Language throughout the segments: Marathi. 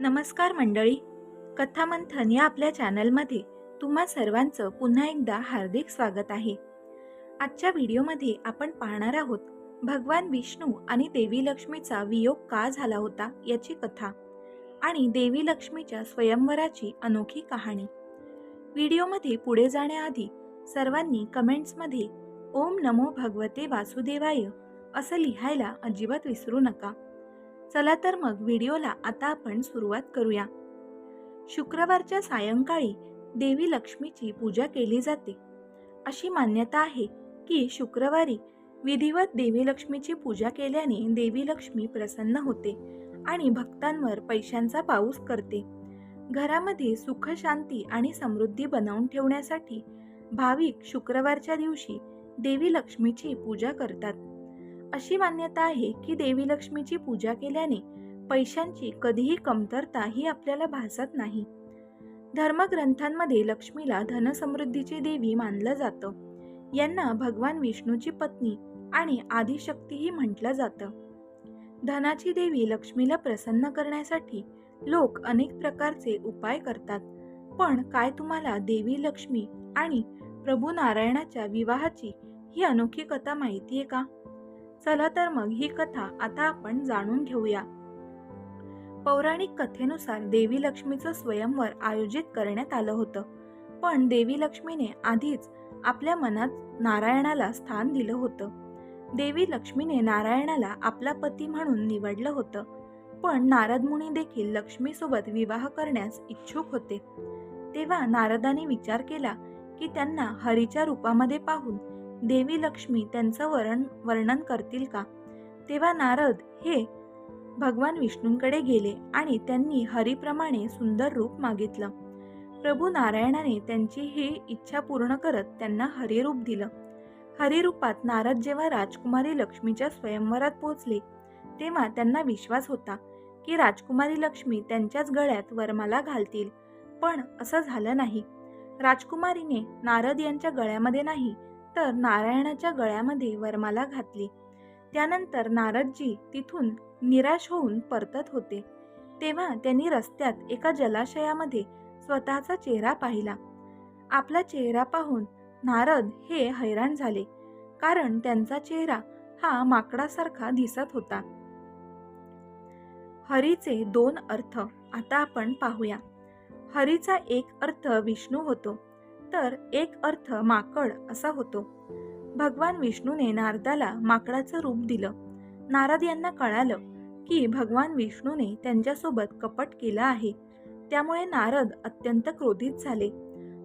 नमस्कार मंडळी. कथामंथन या आपल्या चॅनलमध्ये तुम्हा सर्वांचं पुन्हा एकदा हार्दिक स्वागत आहे. आजच्या व्हिडिओमध्ये आपण पाहणार आहोत भगवान विष्णू आणि देवी लक्ष्मीचा वियोग का झाला होता याची कथा आणि देवी लक्ष्मीच्या स्वयंवराची अनोखी कहाणी. व्हिडिओमध्ये पुढे जाण्याआधी सर्वांनी कमेंट्समध्ये ओम नमो भगवते वासुदेवाय असं लिहायला अजिबात विसरू नका. चला तर मग व्हिडिओला आता आपण सुरुवात करूया. शुक्रवारच्या सायंकाळी देवी लक्ष्मीची पूजा केली जाते. अशी मान्यता आहे की शुक्रवारी विधिवत देवी लक्ष्मीची पूजा केल्याने देवी लक्ष्मी प्रसन्न होते आणि भक्तांवर पैशांचा पाऊस करते. घरामध्ये सुख शांती आणि समृद्धी बनवून ठेवण्यासाठी भाविक शुक्रवारच्या दिवशी देवी लक्ष्मीची पूजा करतात. अशी मान्यता आहे की देवी लक्ष्मीची पूजा केल्याने पैशांची कधीही कमतरता ही आपल्याला भासत नाही. धर्मग्रंथांमध्ये लक्ष्मीला धनसमृद्धीची देवी मानलं जातं. यांना भगवान विष्णूची पत्नी आणि आदिशक्तीही म्हटलं जातं. धनाची देवी लक्ष्मीला प्रसन्न करण्यासाठी लोक अनेक प्रकारचे उपाय करतात. पण काय तुम्हाला देवी लक्ष्मी आणि प्रभू नारायणाच्या विवाहाची ही अनोखी कथा माहिती आहे का? चला तर मग ही कथा आता आपण जाणून घेऊया. पौराणिक कथेनुसार देवी लक्ष्मीचं स्वयंवर आयोजित करण्यात आलं होतं. पण देवी लक्ष्मीने आधीच आपल्या मनात नारायणाला स्थान दिलं होतं. देवी लक्ष्मीने नारायणाला आपला पती म्हणून निवडलं होतं. पण नारद मुनी देखील लक्ष्मीसोबत विवाह करण्यास इच्छुक होते. तेव्हा नारदाने विचार केला की त्यांना हरीच्या रूपामध्ये पाहून देवी लक्ष्मी त्यांचं वरण वर्णन करतील का? तेव्हा नारद हे भगवान विष्णूंकडे गेले आणि त्यांनी हरीप्रमाणे सुंदर रूप मागितलं. प्रभू नारायणाने त्यांची ही इच्छा पूर्ण करत त्यांना हरिरूप दिलं. हरिरूपात नारद जेव्हा राजकुमारी लक्ष्मीच्या स्वयंवरात पोहोचले तेव्हा त्यांना विश्वास होता की राजकुमारी लक्ष्मी त्यांच्याच गळ्यात वरमाला घालतील. पण असं झालं नाही. राजकुमारीने नारद यांच्या गळ्यामध्ये नाही तर नारायणाच्या गळ्यामध्ये वरमाला घातली. त्यानंतर नारदजी तिथून निराश होऊन परतत होते. तेव्हा त्यांनी रस्त्यात एका जलाशयामध्ये स्वतःचा चेहरा पाहिला. आपला चेहरा पाहून नारद हे हैराण झाले कारण त्यांचा चेहरा हा माकडासारखा दिसत होता. हरीचे दोन अर्थ आता आपण पाहूया. हरीचा एक अर्थ विष्णू होतो. तर एक अर्थ माकड असा होतो. भगवान विष्णूने नारदाला माकडाचं रूप दिलं. नारद यांना कळालं की भगवान विष्णूने त्यांच्यासोबत कपट केलं आहे. त्यामुळे नारद अत्यंत क्रोधित झाले.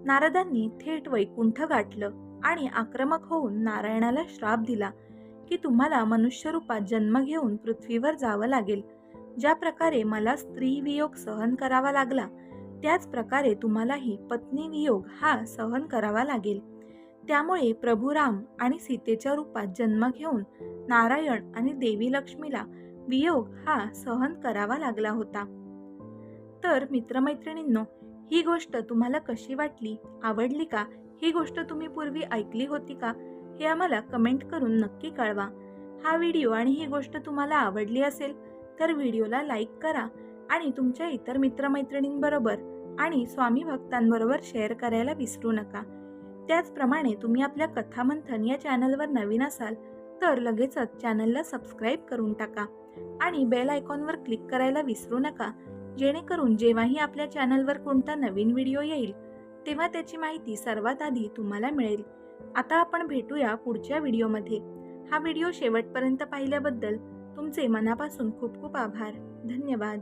नारदांनी थेट वैकुंठ गाठलं आणि आक्रमक होऊन नारायणाला श्राप दिला की तुम्हाला मनुष्य रूपात जन्म घेऊन पृथ्वीवर जावं लागेल. ज्या प्रकारे मला स्त्री वियोग सहन करावा लागला त्याच प्रकारे तुम्हालाही पत्नी वियोग हा सहन करावा लागेल. त्यामुळे प्रभू राम आणि सीतेच्या रूपात जन्म घेऊन नारायण आणि देवी लक्ष्मीला वियोग हा सहन करावा लागला होता. तर मित्रमैत्रिणींनो ही गोष्ट तुम्हाला कशी वाटली? आवडली का? ही गोष्ट तुम्ही पूर्वी ऐकली होती का? हे आम्हाला कमेंट करून नक्की कळवा. हा व्हिडिओ आणि ही गोष्ट तुम्हाला आवडली असेल तर व्हिडिओला लाईक करा. आणि तुमच्या इतर मित्रमैत्रिणींबरोबर आणि स्वामी भक्तांबरोबर शेअर करायला विसरू नका. त्याचप्रमाणे तुम्ही आपल्या कथामंथन या चॅनलवर नवीन असाल तर लगेचच चॅनलला सबस्क्राईब करून टाका आणि बेल आयकॉनवर क्लिक करायला विसरू नका जेणेकरून जेव्हाही आपल्या चॅनलवर कोणता नवीन व्हिडिओ येईल तेव्हा त्याची माहिती सर्वात आधी तुम्हाला मिळेल. आता आपण भेटूया पुढच्या व्हिडिओमध्ये हा व्हिडिओ शेवटपर्यंत पाहिल्याबद्दल तुमचे मनापासून खूप खूप आभार. धन्यवाद.